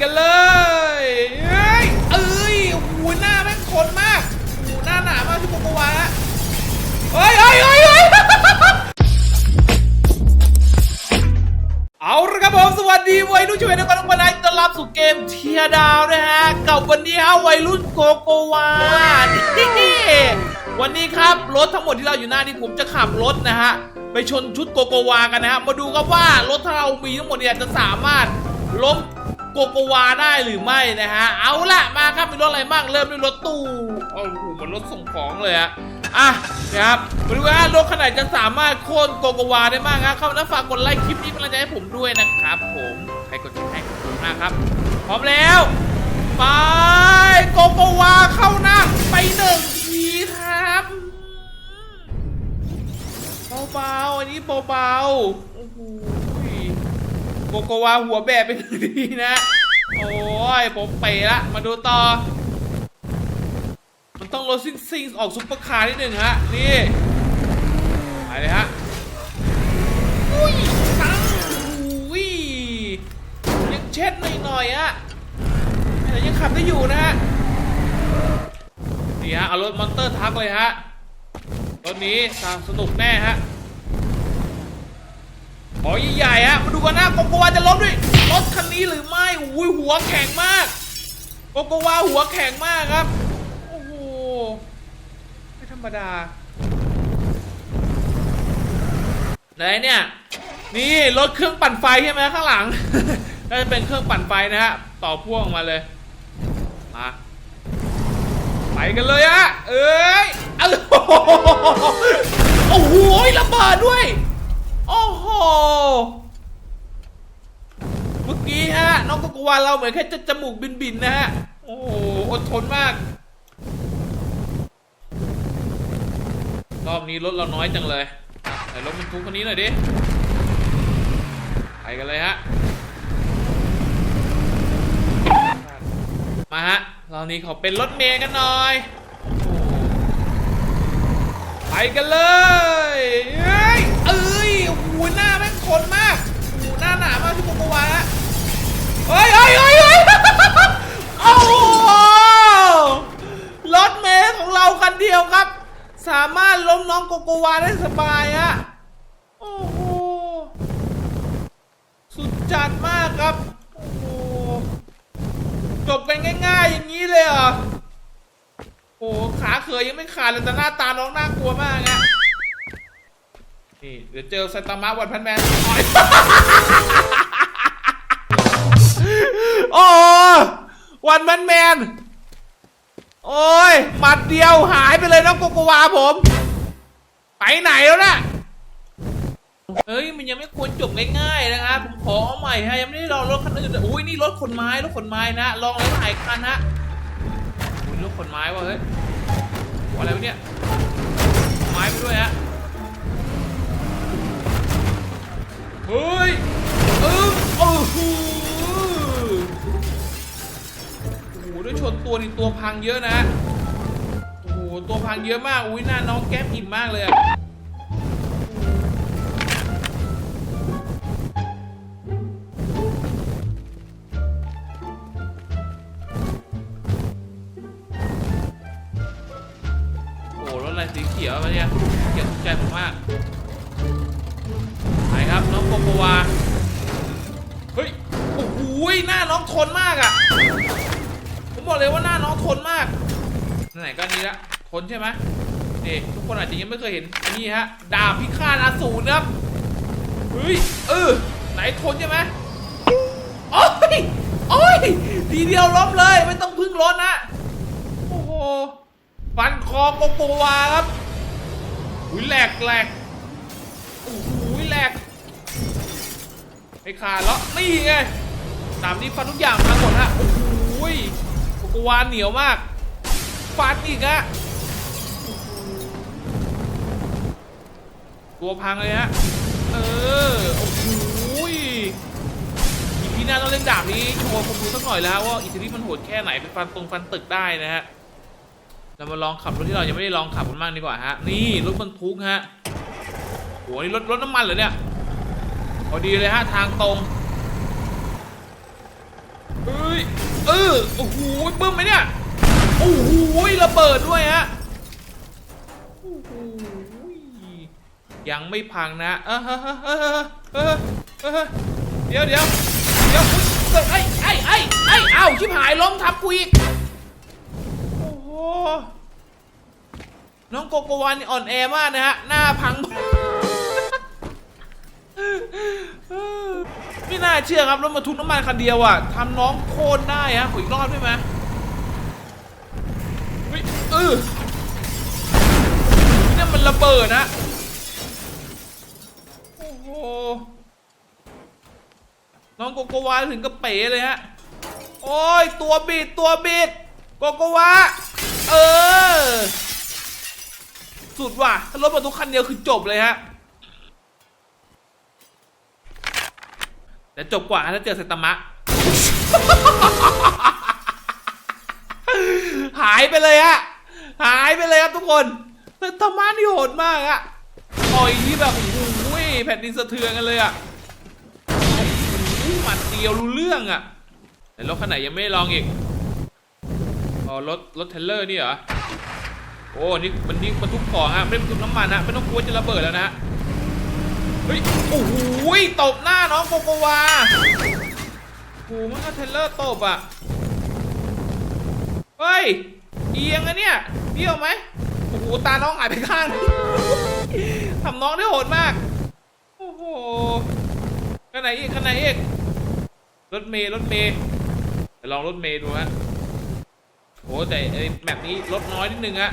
กันเลยเอ้ยเอ้ยโอ้โหน้าแม่งคนมากโอ้โหน้าหนามากที่โกโกวาเฮ้ยเฮ้ยเฮ้ยเฮ้ยเอาละครับผมสวัสดีวัยรุ่นช่วยนักการทุกคนนต้อนรับสู่เกมเทียดาวนะฮะกับวันนี้ฮะวัยรุ่นโกโกวานี่วันนี้ครับรถทั้งหมดที่เราอยู่หน้านี้ผมจะขับรถนะฮะไปชนชุดโกโกวากันนะฮะมาดูกันว่ารถที่เรามีทั้งหมดเนี่ยจะสามารถล้ม โกโกวาได้หรือไม่นะฮะ เอาละมาครับมีรถอะไรบ้างเริ่มด้วยรถตู้โอ้โหเหมันรถส่งของเลยอะอะนะครับมาดูว่ารถขนาดจะสามารถโค่นโกโกวาได้มากครับเข้ามาแล้วฝากกดไลค์คลิปนี้เป็นกำลังใจให้ผมด้วยนะครับ ผมใครกดติดให้ขอบคุณมากครับ พร้อมแล้ว ไปโกโกวาเข้าหน้าไปหนึ่งทีครับเบาๆอันนี้เบาๆ กโกวาหัวแบะไปหนึ่งทีนะ โอ้ยผมเป๋ละ มาดูต่อ มันต้องรถซิ่งซิงออกซุปเปอร์คาร์นิดหนึ่งฮะ นี่ไปเลยฮะ อุ้ยตั้งอุ้ยยังเช็ดหน่อยๆอะแต่ยังขับได้อยู่นะฮะ นี่ฮะ เอารถมอนเตอร์ทักเลยฮะรถนี้สนุกแน่ฮะ ขอใหญ่ฮะมาดูกันนะโกโกวาจะล้มด้วยรถคันนี้หรือไม่อุ้ยหัวแข็งมากโกโกวาหัวแข็งมากครับโอ้โหไม่ธรรมดาไหนเนี่ยนี่รถเครื่องปั่นไฟใช่ไหมข้างหลังน่าจะเป็นเครื่องปั่นไฟนะฮะต่อพ่วงมาเลยมาไปกันเลยอะเอ้ยเอ้ยโอ้โหระเบิดด้วย โอ้โห เมื่อกี้ฮะ น้องโกโกวาเราเหมือนแค่จะจมูกบินๆนะฮะ โอ้โห อดทนมาก รอบนี้รถเราน้อยจังเลยไหนรถบรรทุกคนนี้หน่อยดิ ไปกันเลยฮะ มาฮะรอบนี้ขอเป็นรถเมย์กันหน่อย ไปกันเลย โกวาได้สบายฮะโอ้โห สุดจัดมากครับ โอ้โห จบกันง่ายๆอย่างนี้เลยเหรอ โอ้ขาเขยยังไม่ขาดเลยแต่หน้าตาน้องน่ากลัวมากอะนี่เดี๋ยวเจอไซตามะวันพันแมนโอ้วันพันแมน โอ้ยหมัดเดียวหายไปเลยน้องโกโกวาผม ไปไหนแล้วน่ะ เฮ้ยมันยังไม่ควรจบง่ายๆนะครับผมขอเอาใหม่ฮะยังไม่ได้ลองรถคันอื่นอุ้ยนี่รถขนไม้รถขนไม้นะลองแล้วหลายคันฮะอุ้ยรถขนไม้ว่ะเฮ้ยอะไรวะเนี่ยไม้ไปด้วยฮะเฮ้ยเออโอ้โหโอ้โหด้วยชนตัวนี่ตัวพังเยอะนะ ตัวพังเยอะมาก อุ้ยหน้าน้องแก้มอิ่มมากเลยอะโอ้โหรถอะไรสีเขียวมาเนี่ยเขียวถูกใจผมมากไหนครับน้องโกโกวา เฮ้ย โอ้โหหน้าน้องทนมากอะ่ะผมบอกเลยว่าหน้าน้องทนมาก ไหนก็นี้ละ ทนใช่ไหมนี่ทุกคนอาจจะยังไม่เคยเห็นอันนี่ฮะดาบพิฆาตอสูรนะครับเฮ้ยเออไหนทนใช่ไหมโอ้ยโอ้ยทีเดียวล้มเลยไม่ต้องพึ่งรถนะโอ้โหฟันคอโกโกวาครับอุ้ยแหลกแหลกโอ้โหแหลกไอ้ขาดแล้วนี่ไงตามนี้ฟันทุกอย่างมาหมดฮะโอ้โหโกโกวาเหนียวมากฟันอีกอะ ตัวพังเลยฮะ เออ โอ้โหอีพีหน้าต้องเล่นดาบนี้โชว์คนดูสักหน่อยแล้วว่าอิทิริมันโหดแค่ไหนเป็นฟันตรงฟันตึกได้นะฮะ เรามาลองขับรถที่เรายังไม่ได้ลองขับกันบ้างดีกว่าฮะ นี่รถบรรทุกฮะโหนี่รถรถน้ำมันเหรอเนี่ย พอดีเลยฮะทางตรงเอ้ย เออ โอ้โหบึ้มไหมเนี่ย โอ้โหระเบิดด้วยฮะ ยังไม่พังนะเออเออเออเออเออเดี๋ยวเดี๋ยวเดี๋ยวอุ๊ยเกิดไอ้ไอ้ไอ้ไอ้เอ้าชิบหายล้มทับกูอีกโอ้โหน้องโกโกวานี่อ่อนแอมากนะฮะหน้าพังไม่น่าเชื่อครับรถบรรทุกน้ำมันคันเดียวอะทำน้องโค่นได้ฮะขออีกรอบได้ไหมเออนี่มันระเบิดนะโอ้โห น้องโกโกวาถึงกับเป๋เลยฮะ โอ้ย ตัวบิด ตัวบิด โกโกวา เออ สุดว่ะ ถ้ารถบรรทุกคันเดียวคือจบเลยฮะ แต่จบกว่าถ้าเจอไซตามะ หายไปเลยอะหายไปเลยครับทุกคนไซตามะนี่โหดมากอะต่อยที่แบบโอ้โหแผ่นดินสะเทือนกันเลยอะ หมัดเดียวรู้เรื่องอะแต่รถคันไหนยังไม่ลองอีกอ๋อรถรถเทเลอร์นี่เหรอโอ้นี่มันนี่บรรทุกของฮะไม่ได้บรรทุกน้ำมันฮะไม่ต้องกลัวจะระเบิดแล้วนะฮะเฮ้ยโอ้โหตบหน้าน้องโกโกวาโอ้โหมันก็เทเลอร์ตบอะเฮ้ยเอียงอะเนี่ยเบี้ยวไหมโอ้โหตาน้องหายไปข้างทำน้องได้โหดมากโอ้โหข้างไหนอีกข้างไหนอีก รถเมย์รถเมย์ลองรถเมย์ดูฮะโอ้แต่ไอ้แมปนี้รถน้อยนิดนึงฮะ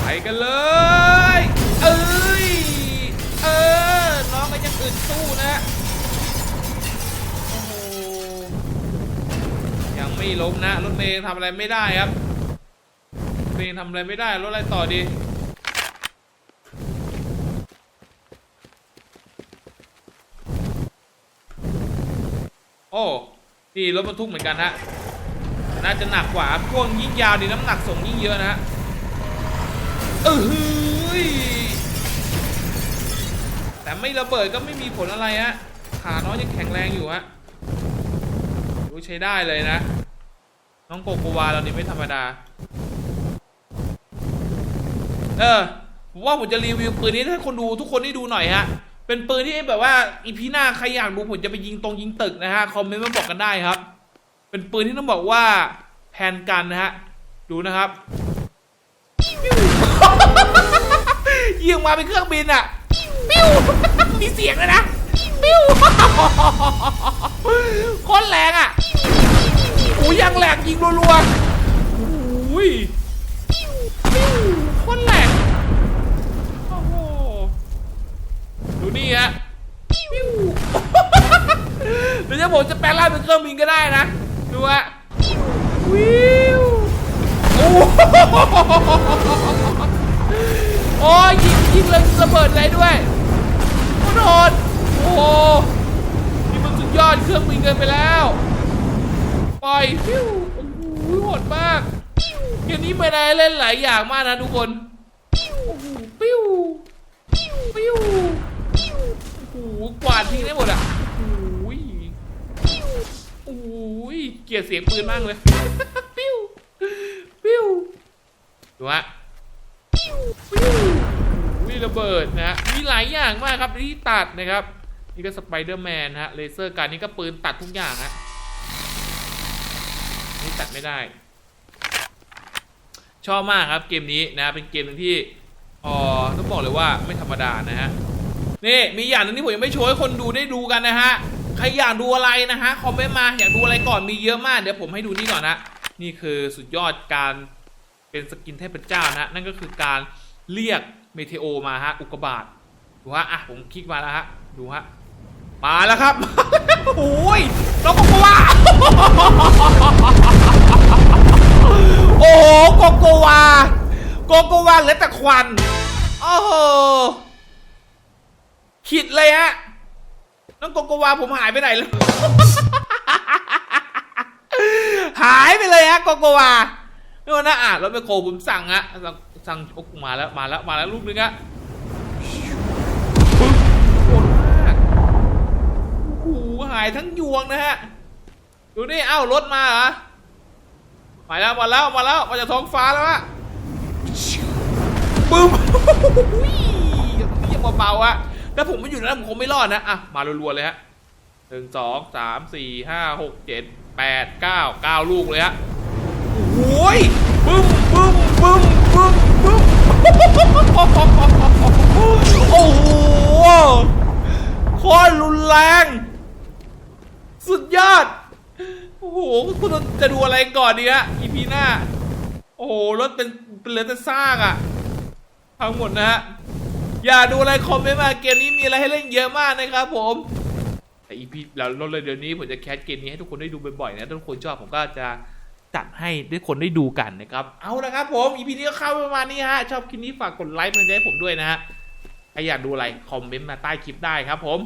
ไปกันเลย เอ้ย เออ น้องก็ยังอึดสู้นะโอ้โหยังไม่ล้มนะ รถเมย์ทำอะไรไม่ได้ครับเมย์ทำอะไรไม่ได้ รถอะไรต่อดี โอ้ นี่รถบรรทุกเหมือนกันฮะน่าจะหนักกว่าพ่วงยิ่งยาวดีน้ำหนักส่งยิ่งเยอะนะฮะเออหืยแต่ไม่ระเบิดก็ไม่มีผลอะไรฮะขาน้องยังแข็งแรงอยู่ฮะรู้ใช้ได้เลยนะ น้องโกโกวาเรานี่ไม่ธรรมดา เออผมว่าผมจะรีวิวปืนนี้ให้คนดูทุกคนได้ดูหน่อยฮะ เป็นปืนที่แบบว่าอีพีหน้าใครอยากดูผมจะไปยิงตรงยิงตึกนะฮะคอมเมนต์มาบอกกันได้ครับ เป็นปืนที่ต้องบอกว่าแพนกันนะฮะดูนะครับยิงมาเป็นเครื่องบินอะปิ้วมีเสียงเลยนะปิ้วคนแรงอะโอ้ยยังแหลกยิงรัวๆโอ้ยปิ้วโคนแรงโอ้โห ดูนี่ฮะปิ้ว เดี๋ยวผมจะแปลงร่างเป็นเครื่องบินก็ได้นะ ดูฮะวิวโอ้โอ้ยิงยิงเลยระเบิดอะไรด้วยโคตรโหดโอ้โหนี่มันสุดยอดเครื่องบินเกินไปแล้ว ปล่อยฟิวโอ้โหโหดมากเกมนี้ไม่ได้เล่นหลายอย่างมากนะทุกคนโอ้โหปิ้วปิ้วโอ้โหกวาดทิ้งได้หมดอะ อ้โหโอ้โหเกลียดเสียงปืนมากเลยปิ้วปิ้วดูฮะวิระเบิดนะฮะมีหลายอย่างมากครับที่ตัดนะครับ นี่ก็สไปเดอร์แมนฮะเลเซอร์การนี่ก็ปืนตัดทุกอย่างฮะนี่ตัดไม่ได้ ชอบมากครับเกมนี้นะเป็นเกมนึงที่อ๋อต้องบอกเลยว่าไม่ธรรมดานะฮะนี่มีอย่างนึงที่ผมยังไม่โชว์ให้คนดูได้ดูกันนะฮะ ใครอยากดูอะไรนะฮะคอมเมนต์มาอยากดูอะไรก่อนมีเยอะมาก เดี๋ยวผมให้ดูนี่ก่อนนะ นี่คือสุดยอดการเป็นสกินเทพเจ้านะนั่นก็คือการเรียกเมเทโอมาฮะอุกบาตดูฮะอะผมคลิกมาแล้วฮะดูฮะมาแล้วครับโอ้ยน้องโกโกวาโอ้โหโกโกวาโกโกวาเหลือแต่ควันโอ้โหขิดเลยฮะ น้องโกโกวาผมหายไปไหนแล้ว หายไปเลยฮะโกโกวาไม่ว่านะอะรถไปโคผมสั่งฮะสั่งสั่งโอ้กมาแล้วมาแล้วมาแล้วลูกนึงฮะโคตรมากโอ้โหหายทั้งยวงนะฮะดูนี่เอ้ารถมาเหรอมาแล้วมาแล้วมาแล้วมาจากท้องฟ้าแล้วอะบึ้มเยี่ยมเบาๆอะ ถ้าผมไม่อยู่นะผมคงไม่รอดนะ อะ มารัวๆเลยฮะหนึ่งสองสามสี่ห้าหกเจ็ดแปดเก้าเก้าลูกเลยฮะโอ้ยบึ้มบึ้มบึ้มบึ้มบึ้มโอ้โหโคตรรุนแรง สุดยอด โอ้โหคุณจะดูอะไรก่อนดีฮะอีพีหน้า โอ้โหรถเป็นเป็นเหลือแต่ซากอะทั้งหมดนะฮะ อย่าดูอะไรคอมเมนต์มาเกมนี้มีอะไรให้เล่นเยอะมากนะครับผมแต่อีพีแล้วรถเลยเดี๋ยวนี้ผมจะแคสเกมนี้ให้ทุกคนได้ดูบ่อยๆนะทุกคนชอบผมก็จะจัดให้ทุกคนได้ดูกันนะครับ เอาละครับผมอีพีนี้ก็เข้าประมาณนี้ฮะชอบคลิปนี้ฝากกดไลค์เป็นใจให้ผมด้วยนะฮะใครอยากดูอะไรคอมเมนต์มาใต้คลิปได้ครับผม